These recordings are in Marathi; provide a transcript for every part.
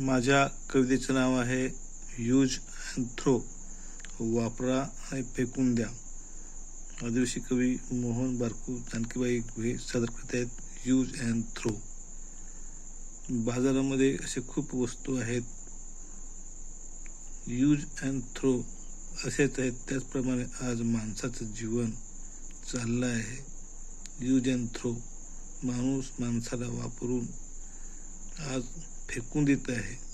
माझ्या कवितेचं नाव आहे यूज अँड थ्रो. वापरा आणि फेकून द्या. आदिवासी कवी मोहन बारकू जानकीबाई गुहे सादर करत आहेत यूज अँड थ्रो. बाजारामध्ये असे खूप वस्तू आहेत. यूज अँड थ्रो असेच आहेत त्याचप्रमाणे आज माणसाचं जीवन चाललं आहे. यूज अँड थ्रो माणूस माणसाला वापरून आज फेकून देत आहे.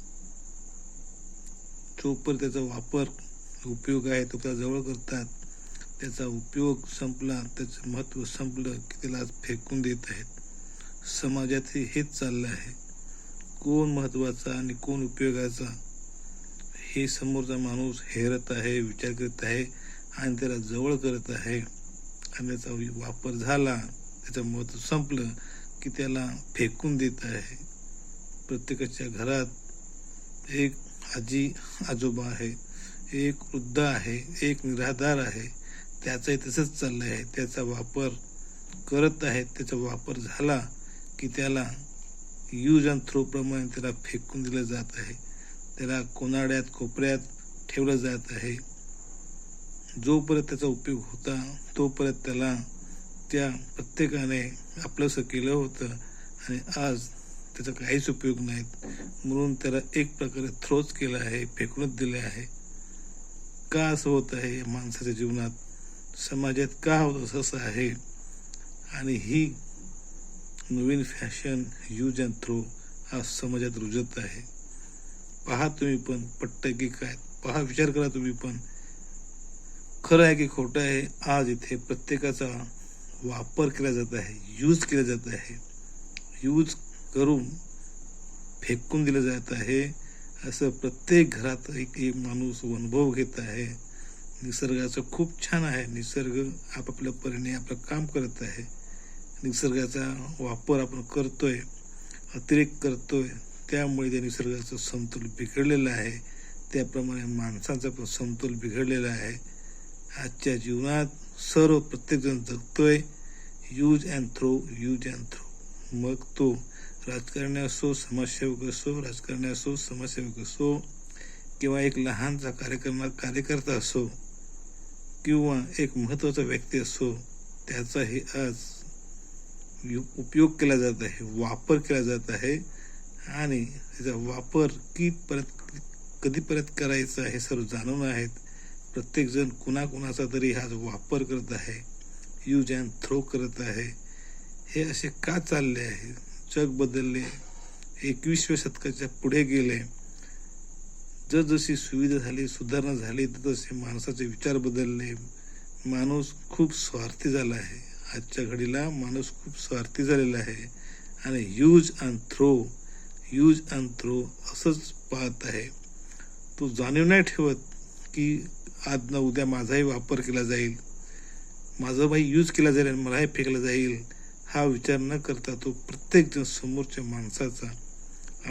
जोपर्यंत त्याचा वापर उपयोग आहे तो त्याला जवळ करतात. त्याचा उपयोग संपला त्याचं महत्त्व संपलं की त्याला आज फेकून देत आहेत. समाजात हेच चाललं आहे. कोण महत्त्वाचा आणि कोण उपयोगाचा? हे समोरचा माणूस हेरत आहे विचार करत आहे आणि त्याला जवळ करत आहे. आणि त्याचा वापर झाला त्याचं महत्त्व संपलं की त्याला फेकून देत आहे. प्रत्येकाच्या घरात एक आजी आजोबा आहे एक वृद्ध आहे एक निराधार आहे. त्याचंही तसंच चाललं आहे त्याचा वापर करत आहेत त्याचा वापर झाला की त्याला यूज अँड थ्रोप्रमाणे त्याला फेकून दिलं जात आहे. त्याला कोनाड्यात कोपऱ्यात ठेवलं जात आहे. जोपर्यंत त्याचा उपयोग होता तोपर्यंत त्याला त्या प्रत्येकाने आपलंसं केलं होतं. आणि आज त्याचा काहीच उपयोग नाहीत. म्हणून त्याला एक प्रकारे थ्रोच केला आहे फेकूनच दिले आहे. का असं होत आहे माणसाच्या जीवनात? समाजात का होत असं आहे? आणि ही नवीन फॅशन यूज अँड थ्रो आज समाजात रुजत आहे. पहा तुम्ही पण पट्ट की काय? पहा विचार करा तुम्ही पण. खरं आहे की खोटं आहे? आज इथे प्रत्येकाचा वापर केला जात आहे यूज केला जात आहे. यूज करून फेकून दिलं जात आहे. असं प्रत्येक घरात एक एक माणूस अनुभव घेत आहे. निसर्गाचं खूप छान आहे. निसर्ग आपापल्या परीने आपलं काम करत आहे. निसर्गाचा वापर आपण करतोय अतिरेक करतोय. त्यामुळे त्या निसर्गाचं समतोल बिघडलेलं आहे. त्याप्रमाणे माणसाचा पण समतोल बिघडलेला आहे. आजच्या जीवनात सर्व प्रत्येकजण जगतोय. Use and throw use and throw मग तो राजकारणी असो समाजसेवक असो राजकारणी असो समाजसेवक असो किंवा एक लहानचा कार्यक्रम कार्यकर्ता असो किंवा एक महत्त्वाचा व्यक्ती असो त्याचाही आज उपयोग केला जात आहे वापर केला जात आहे आणि त्याचा वापर की परत कधी कधीपर्यंत करायचा हे सर्व जाणून आहेत. प्रत्येकजण कुणाकुणाचा तरी हा वापर करत आहे यूज अँड थ्रो करत आहे. हे असे का चालले आहे? जग बदलले एकविसाव्या शतकाच्या पुढे गेले. जसजशी सुविधा झाली सुधारणा झाली तसे माणसाचे विचार बदलले. माणूस खूप स्वार्थी झाला आहे. आजच्या घडीला माणूस खूप स्वार्थी झालेला आहे. आणि use and throw use and throw असंच पाहत आहे. तो जाणीव नाही ठेवत की आज ना उद्या माझाही वापर केला जाईल. माझं बाई यूज केला जाईल आणि मलाही फेकला जाईल. हा विचार न करता तो प्रत्येकजण समोरच्या माणसाचा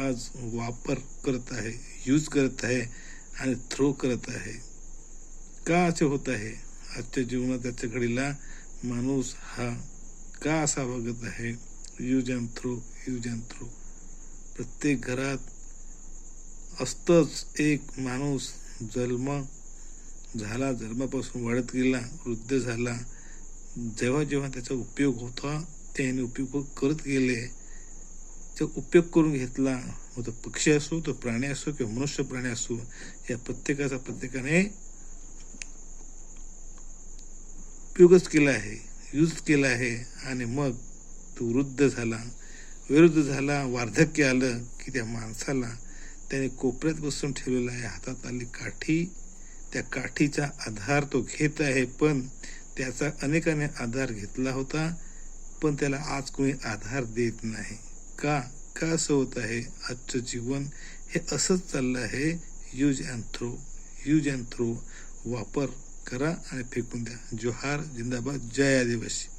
आज वापर करत आहे यूज करत आहे आणि थ्रो करत आहे. का असे होत आहे? आजच्या जीवनात त्याच्या घडीला माणूस हा का असा वागत आहे? Use and throw use and throw प्रत्येक घरात असतंच एक माणूस जन्म झाला जन्मापासून वाढत गेला वृद्ध झाला. जेव्हा जेव्हा त्याचा उपयोग होता त्याने उपयोग करत गेले. तो उपयोग करून घेतला मग तो पक्षी असो तो प्राणी असो किंवा मनुष्य प्राणी असो या प्रत्येकाचा प्रत्येकाने उपयोगच केला आहे यूज केला आहे. आणि मग तो वृद्ध झाला. विरुद्ध झाला वार्धक्य आलं की त्या माणसाला त्याने कोपऱ्यात बसून ठेवलेला आहे. हातात आली काठी. त्या काठीचा आधार तो घेत आहे पण त्याचा अनेकाने आधार घेतला होता. पण त्याला आज कोणी आधार देत नाही. का? का असं होत आहे? आजचं जीवन हे असंच चाललं आहे. Use and throw use and throw वापर करा आणि फेकून द्या. जोहार जिंदाबाद जय आदिवासी.